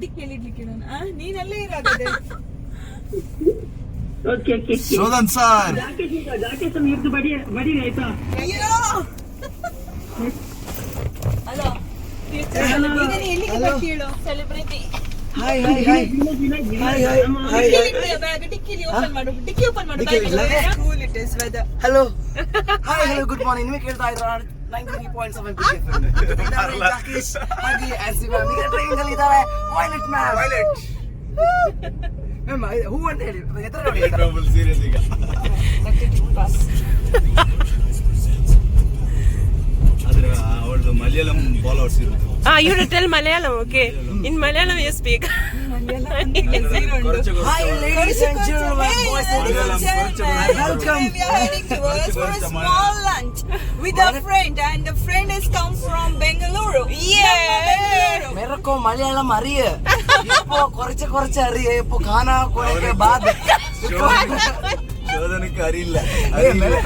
ಡಿಕ್ಕಿ ಹೇಳಿಡ್ಲಿಕ್ಕೆ ನಾನು. ಆ ನೀನಲ್ಲೇ okay okay Shodhan sir. Jacket ಈಗ ಜಾಕೆಟ್ ಅನ್ನು ಹಿಡಿದು ಬಡಿ ಬಡೀರಿ ಆಯ್ತಾ? ಅಯ್ಯೋ! Hello celebrity hi hi hi hi hi hi bag ಡಿಕ್ಕಿಲಿ open ಮಾಡು. ಡಿಕ್ಕಿ ಓಪನ್ ಮಾಡು ಡಿಕ್ಕಿ ಇಲ್ಲ? Cool it is weather hello hi hello good morning ನಿಮಗೆ ಕೇಳ್ತಾ ಇದ್ರ? ಹಾ you tell Malayalam okay in Malayalam you speak മെറക്കോ Malayalam അറിയ ഇപ്പോ കുറച്ച് കുറച്ച് അറിയ ഇപ്പൊ കാണാ കുറേ ബാധ ശോധനക്ക് അറിയില്ല.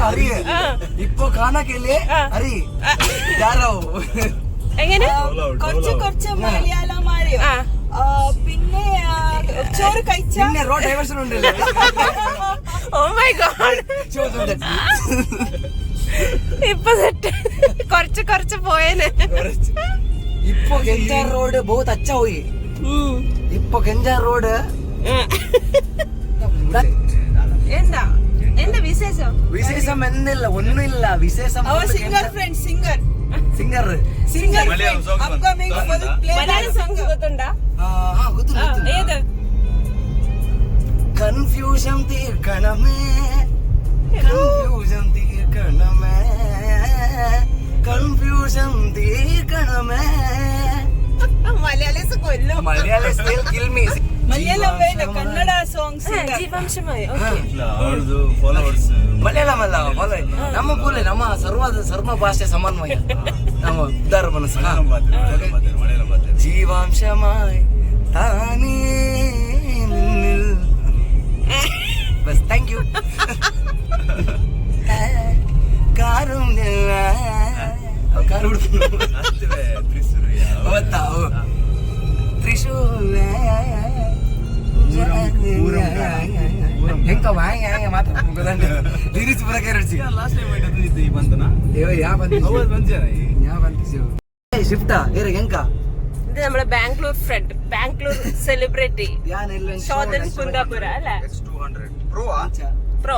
അറിയ? ഇപ്പൊ കാണാക്കല്ലേ അറിയ ധാരാവോ എങ്ങനെ? കുറച്ച് കുറച്ച് മലയാളം അറിയാം പിന്നെ ചോറ് കഴിച്ച പിന്നെ റോഡ് ഡൈവേഴ്സൺ ഉണ്ടല്ലോ ഓ മൈ ഗോഡ് ചോദിച്ചോണ്ട്. ഇപ്പൊ സെറ്റ് കുറച്ച് കുറച്ച് പോയേനെ കുറച്ച്. ഇപ്പൊ ഗഞ്ചാർ റോഡ് ബഹുത് അച്ഛ പോയി ഉം. ഇപ്പൊ ഗഞ്ചാർ റോഡ് എന്താ എന്താ വിശേഷം വിശേഷം എന്നില്ല ഒന്നുമില്ല വിശേഷം അവർ singer friend singer singer singer Malayalam songs ഉണ്ട്. അപ്കമിംഗ് Songs ഫുൾ ഉണ്ടോ? പ്ലേ മലയാളം സോങ് ಗೊತ್ತುಂಟಾ ಗೊತ್ತು ആ, ഏത് കൺഫ്യൂഷൻ തീർക്കണമേ കൺഫ്യൂഷൻ തീർക്കണമേ കൺഫ്യൂഷൻ തീർക്കണമേ മലയാളീസ് കൊല്ലും Malayali still kill me. Malayalam വേണ്ട കന്നഡ സോങ് ആ, സിംഗർ ജീവാംശമായി ಹಾ. ಓಕೆ ಇಲ್ಲ ಅವಳದು ಫಾಲೋವರ್ಸ್ ಮಲಯಾಳಂ ಅಲ್ಲ ಮೊದಲ ನಮ್ಮ ಪೂಲೆ ನಮ್ಮ ಸರ್ವ ಸರ್ವ ಭಾಷೆ ಸಮನ್ವಯ ನಮ್ಮ ಉದ್ದಾರ ಮನಸ್ಸು ಹಾ. Malayalam bus thank you car car Thrissur ಹೆಂಗ ವಾಂಗ್ ಹ್ಯಾಂಗ ಶಿಫ್ಟ? ಏರ ಹೆಂಗ? ഇത് നമ്മുടെ ബാംഗ്ലൂർ ഫ്രണ്ട് ബാംഗ്ലൂർ സെലിബ്രിറ്റി ಯಾನೆಲ್ಲ ശോധൻ കുന്താപുര അല്ലെ Pro.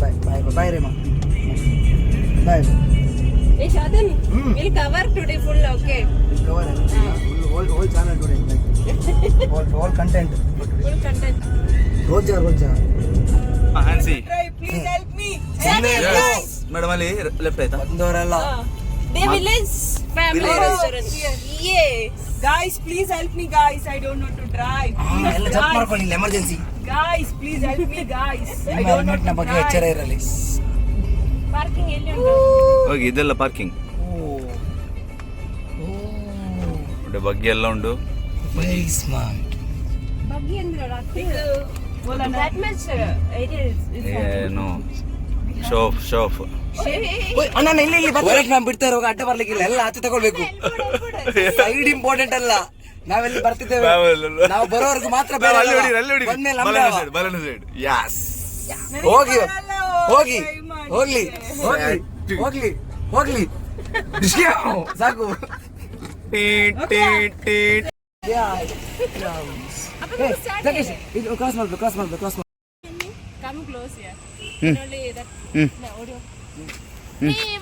ಬಾಯ್ ಬಾಯ್ ಬಾಯ್ ರೇಮ ಬಾಯ್ ഏ Shodhan Hmm. Will cover today full okay cover all all channel today like all all content full content roja roja ಹ್ಯಾನ್ಸಿ ಪ್ಲೀಸ್ ಹೆಲ್ಪ್ ಮೀ ಮೇಡಮ್ ಅಲ್ಲಿ ಲೆಫ್ಟ್ ಆಯ್ತಾ ಬಂದವರೆಲ್ಲ the village family Village. Restaurant yes guys please help me guys I don't know to drive ಎಲ್ಲ ಜಪ್ ಮಾಡ್ಕೊಳ್ಳಿ emergency guys please help me guys I don't know helmet ಬಗ್ಗೆ ಎಚ್ಚರ ಇರಲಿ. Parking ಎಲ್ಲಿ ಉಂಟು? ಹೋಗಿ ಇದೆಲ್ಲ ಪಾರ್ಕಿಂಗ್ ಬಗ್ಗೆ ಎಲ್ಲ ಉಂಟು. ವೆರಿ ಸ್ಮಾರ್ಟ್ ಬಗ್ಗಿ ಅಂದ್ರೆ ದಟ್ ಮಚ್ ಏರಿಯಾ ಏನು. ಶೋಫ್ ಶೋಫ್. ಅಣ್ಣ ಇಲ್ಲಿ ಇಲ್ಲಿ ಬರ್ತಾರೆ ನಾವು ಬಿಡ್ತಾ ಇರುವಾಗ ಅಡ್ಡ ಬರ್ಲಿಕ್ಕಿಲ್ಲ ಎಲ್ಲ ಹತ್ತಿ ತಗೊಳ್ಬೇಕು. ಸೈಡ್ ಇಂಪಾರ್ಟೆಂಟ್ ಅಲ್ಲ. ನಾವೆಲ್ಲಿ ಬರ್ತಿದ್ದೇವೆ? ನಾವು ಬರೋವರೆಗೂ ಮಾತ್ರ ಹೋಗಿ ಹೋಗಿ ಹೋಗ್ಲಿ ಹೋಗ್ಲಿ ಹೋಗ್ಲಿ ಹೋಗ್ಲಿ. ಸಾಕು. ಕ್ರಾಸ್ ಮಾಡ್ಬೇಕು ಕ್ರಾಸ್ ಮಾಡ್ಬೇಕು cross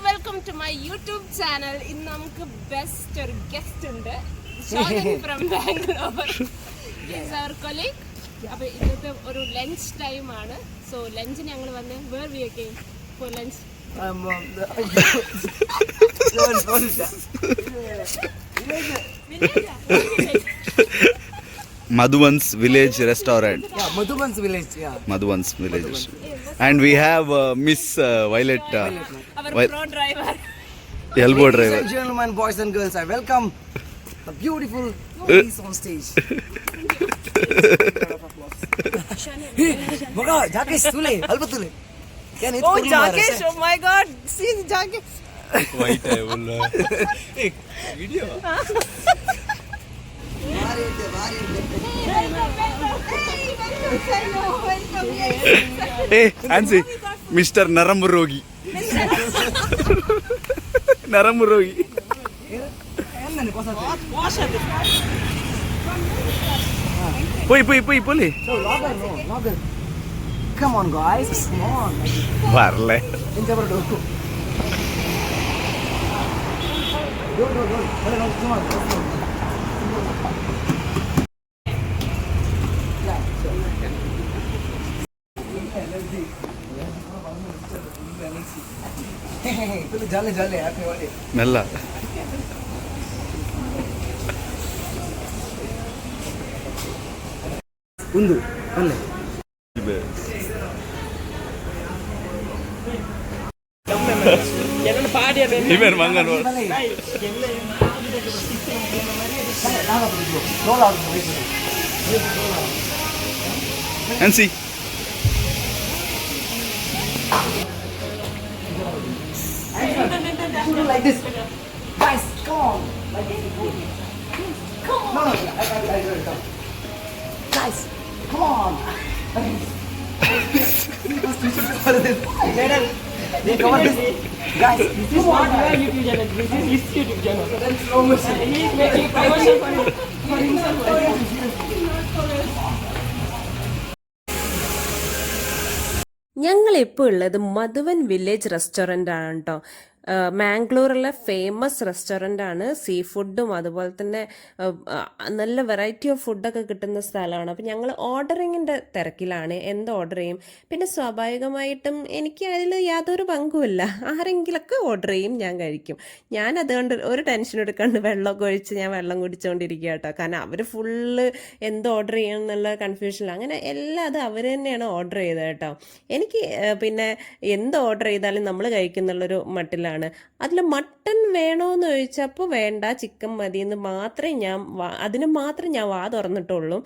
welcome to my YouTube channel. ഇന്ന് നമുക്ക് ബെസ്റ്റ് ഒരു ഗസ്റ്റ് ഉണ്ട്. ഫ്രം ബാംഗ്ലൂർ അവർ കൊലീഗ് അപ്പൊ ഇന്നത്തെ ഒരു ലഞ്ച് ടൈം ആണ്. സോ ലഞ്ചിന് ഞങ്ങൾ വന്ന് വേർ വി ഒക്കെ for lunch Madhuvan's Village Restaurant. Yeah, Madhuvan's Village. Yeah. Madhuvan's Village. And we have Miss Violet. Our Wi- driver. elbow driver. and gentlemen, boys and girls, I welcome the beautiful ladies on stage. Oh, ಕುರ್ಲಿ oh my god. See, Jagesh. White ఏ ఆన్సీ mister నరము రోగి నరము రోగి పోయి పోయి పోయి పోలే Come on, guys. Come on. Varle. Go, go, go. Come on, come on. நல்லா ಉಂದು ಅಲ್ಲೇ இவர் மங்கன் அன்சி like this. Guys, come on. Like this. Come on. No, no, I, I, I, I, come. Guys, come on. ഞങ്ങൾ we this. Later, cover this. Guys, this is not my YouTube channel. This is his YouTube channel. Then slow motion. He is making promotion for, for himself. ഞങ്ങളിപ്പോൾ ഉള്ളത് മധുവൻ village restaurant ആണ് കേട്ടോ മാംഗ്ലൂരിലെ famous restaurant ആണ് sea ഫുഡും അതുപോലെ തന്നെ നല്ല വെറൈറ്റി ഓഫ് ഫുഡൊക്കെ കിട്ടുന്ന സ്ഥലമാണ്. അപ്പോൾ ഞങ്ങൾ ഓർഡറിങ്ങിന്റെ തിരക്കിലാണ്. എന്ത് ഓർഡർ ചെയ്യും? പിന്നെ സ്വാഭാവികമായിട്ടും എനിക്ക് അതിൽ യാതൊരു പങ്കുമില്ല. ആരെങ്കിലൊക്കെ ഓർഡർ ചെയ്യും ഞാൻ കഴിക്കും. ഞാൻ അതുകൊണ്ട് ഒരു ടെൻഷൻ എടുക്കാണ്ട് വെള്ളമൊക്കെ ഒഴിച്ച് ഞാൻ വെള്ളം കുടിച്ചുകൊണ്ടിരിക്കുക കേട്ടോ. കാരണം അവർ ഫുള്ള് എന്ത് ഓർഡർ ചെയ്യണം എന്നുള്ള കൺഫ്യൂഷനിലാണ് അങ്ങനെ എല്ലാം അത് അവർ തന്നെയാണ് ഓർഡർ ചെയ്തത് കേട്ടോ. എനിക്ക് പിന്നെ എന്ത് ഓർഡർ ചെയ്താലും നമ്മൾ കഴിക്കുന്നുള്ളൊരു മട്ടിലാണ്. ആണ് അതിൽ മട്ടൺ വേണോയെന്ന് ചോദിച്ചപ്പോൾ വേണ്ട ചിക്കൻ മതി എന്ന് മാത്രമേ ഞാൻ അതിന് മാത്രം ഞാൻ വാ തുറന്നിട്ടുള്ളൂ.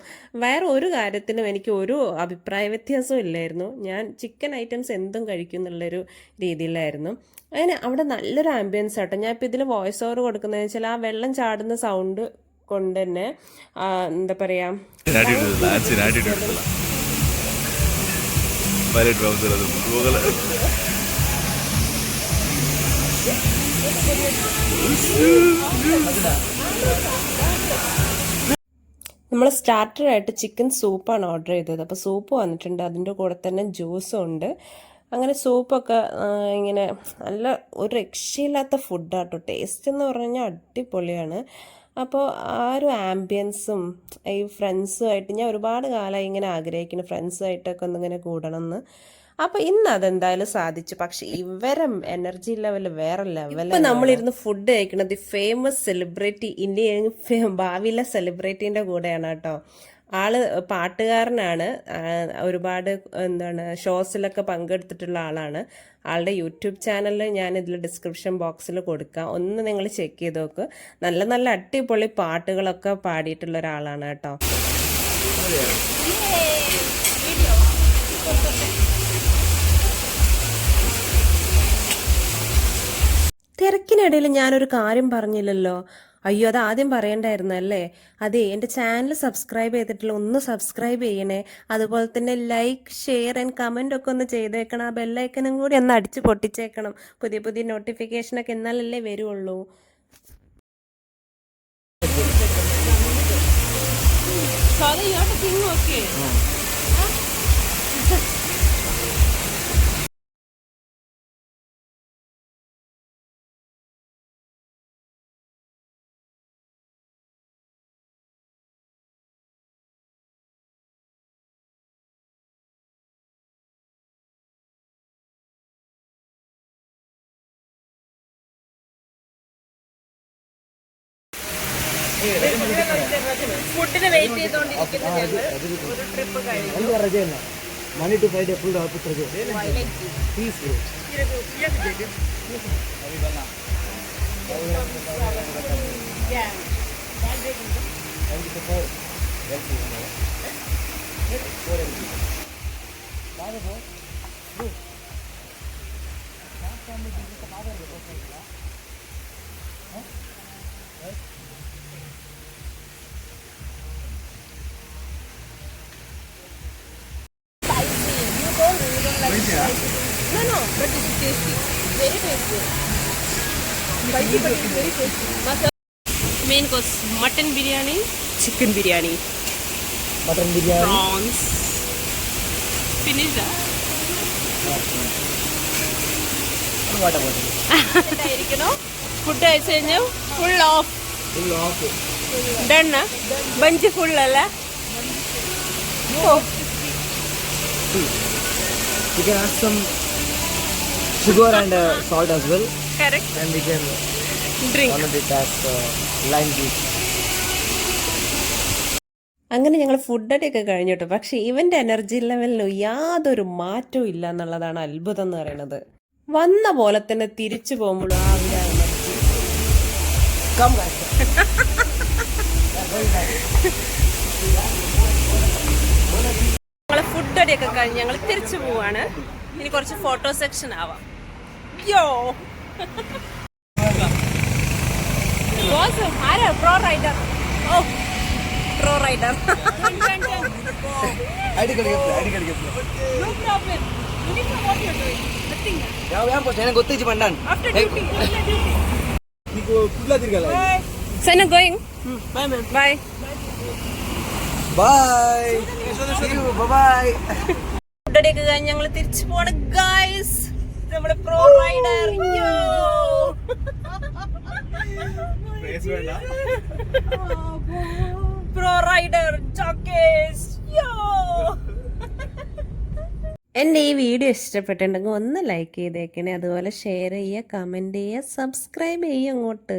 വേറെ ഒരു കാര്യത്തിലും എനിക്ക് ഒരു അഭിപ്രായ വ്യത്യാസവും ഇല്ലായിരുന്നു. ഞാൻ ചിക്കൻ ഐറ്റംസ് എന്തും കഴിക്കും എന്നുള്ളൊരു രീതിയിലായിരുന്നു. അങ്ങനെ അവിടെ നല്ലൊരു ആംബിയൻസ് ആട്ടോ. ഞാൻ ഇപ്പോൾ ഇതിൽ വോയിസ് ഓവർ കൊടുക്കുന്നതെന്ന് വെച്ചാൽ ആ വെള്ളം ചാടുന്ന സൗണ്ട് കൊണ്ട് തന്നെ എന്താ പറയാ പൈലറ്റ് നമ്മൾ സ്റ്റാർട്ടറായിട്ട് ചിക്കൻ സൂപ്പാണ് ഓർഡർ ചെയ്തത്. അപ്പോൾ സൂപ്പ് വന്നിട്ടുണ്ട്. അതിന്റെ കൂടെ തന്നെ ജ്യൂസും ഉണ്ട് അങ്ങനെ സൂപ്പൊക്കെ ഇങ്ങനെ നല്ല ഒരു രക്ഷയില്ലാത്ത ഫുഡാട്ടോ. ടേസ്റ്റ് എന്ന് പറഞ്ഞു കഴിഞ്ഞാൽ അടിപൊളിയാണ്. അപ്പോൾ ആ ഒരു ആംബിയൻസും ഈ ഫ്രണ്ട്സുമായിട്ട് ഞാൻ ഒരുപാട് കാലമായി ഇങ്ങനെ ആഗ്രഹിക്കുന്നു. ഫ്രണ്ട്സുമായിട്ടൊക്കെ ഒന്നിങ്ങനെ കൂടണം എന്ന്. അപ്പോൾ ഇന്ന് അതെന്തായാലും സാധിച്ചു. പക്ഷെ ഇവരെ എനർജി ലെവൽ വേറെ ലെവൽ ഇപ്പം നമ്മളിരുന്ന് ഫുഡ് കഴിക്കുന്നത് ഫേമസ് സെലിബ്രിറ്റി ഇന്ത്യ ഭാവിയിലെ സെലിബ്രിറ്റീന്റെ കൂടെയാണ് കേട്ടോ. ആൾ പാട്ടുകാരനാണ്. ഒരുപാട് എന്താണ് ഷോസിലൊക്കെ പങ്കെടുത്തിട്ടുള്ള ആളാണ്. ആളുടെ യൂട്യൂബ് ചാനലിൽ ഞാൻ ഇതിൽ ഡിസ്ക്രിപ്ഷൻ ബോക്സിൽ കൊടുക്കാം. ഒന്ന് നിങ്ങൾ ചെക്ക് ചെയ്ത് നോക്ക്. നല്ല നല്ല അടിപൊളി പാട്ടുകളൊക്കെ പാടിയിട്ടുള്ള ഒരാളാണ് കേട്ടോ. തിരക്കിനിടയിൽ ഞാനൊരു കാര്യം പറഞ്ഞില്ലല്ലോ. അയ്യോ അത് ആദ്യം പറയണ്ടായിരുന്നു അല്ലേ? അതെ എന്റെ ചാനൽ സബ്സ്ക്രൈബ് ചെയ്തിട്ടില്ല ഒന്ന് സബ്സ്ക്രൈബ് ചെയ്യണേ. അതുപോലെ തന്നെ ലൈക്ക് ഷെയർ ആൻഡ് കമന്റ് ഒക്കെ ഒന്ന് ചെയ്തേക്കണം. ആ ബെല്ലൈക്കനും കൂടി ഒന്ന് അടിച്ച് പൊട്ടിച്ചേക്കണം. പുതിയ പുതിയ നോട്ടിഫിക്കേഷനൊക്കെ എന്നാലല്ലേ വരുള്ളൂ. ഫുഡിന് വെയിറ്റ് ചെയ്തുകൊണ്ടിരിക്കുന്ന ഒരു ട്രിപ്പ് കഴിഞ്ഞു ರಜೆ ಇಲ್ಲ ಮನಿ ಟು ಫ್ರೈಡೆ ಫುಲ್ ಆಫೀಸ್ ರಜೆ please Right? Malaysia? No, no, but this is tasty. Very tasty. Spicy, but it's very tasty. Masala. Main course mutton biryani, chicken biryani, mutton biryani, prawns. Finish that. എന്തായിരിക്കണോ food കഴിച്ചു കഴിഞ്ഞാൽ full of full of ഡണ്ണ ബഞ്ച് ഫുള്ളല്ല ഓ You can add some sugar and uh, salt as well, Correct. and we can drink. One of it as uh, lime juice. അങ്ങനെ ഞങ്ങൾ ഫുഡടിയൊക്കെ കഴിഞ്ഞു കേട്ടോ പക്ഷെ ഇവന്റെ എനർജി ലെവലിന് യാതൊരു മാറ്റവും ഇല്ല എന്നുള്ളതാണ് അത്ഭുതം എന്ന് പറയുന്നത് വന്ന പോലെ തന്നെ തിരിച്ചു പോകുമ്പോഴും ആ അവന്റെ എനർജി Come ഫുഡ് ഞങ്ങളെ ഒക്കെ കഴിഞ്ഞ് ഞങ്ങൾ തിരിച്ചു പോവാണ്. ഇനി കുറച്ച് ഫോട്ടോ സെക്ഷൻ ആവാം. യോ ബോസ് ആരാ? Pro rider oh pro rider ID card bye ID bye bye food അടിയൊക്കെ കഴിഞ്ഞ് ഞങ്ങൾ തിരിച്ചു പോണ. ഗൈസ് നമ്മുടെ pro rider pro rider jokers yo എന്റെ ഈ വീഡിയോ ഇഷ്ടപ്പെട്ടിട്ടുണ്ടെങ്കിൽ ഒന്ന് ലൈക്ക് ചെയ്തേക്കണേ. അതുപോലെ ഷെയർ ചെയ്യുക കമന്റ് ചെയ്യുക സബ്സ്ക്രൈബ് ചെയ്യുക അങ്ങോട്ട്.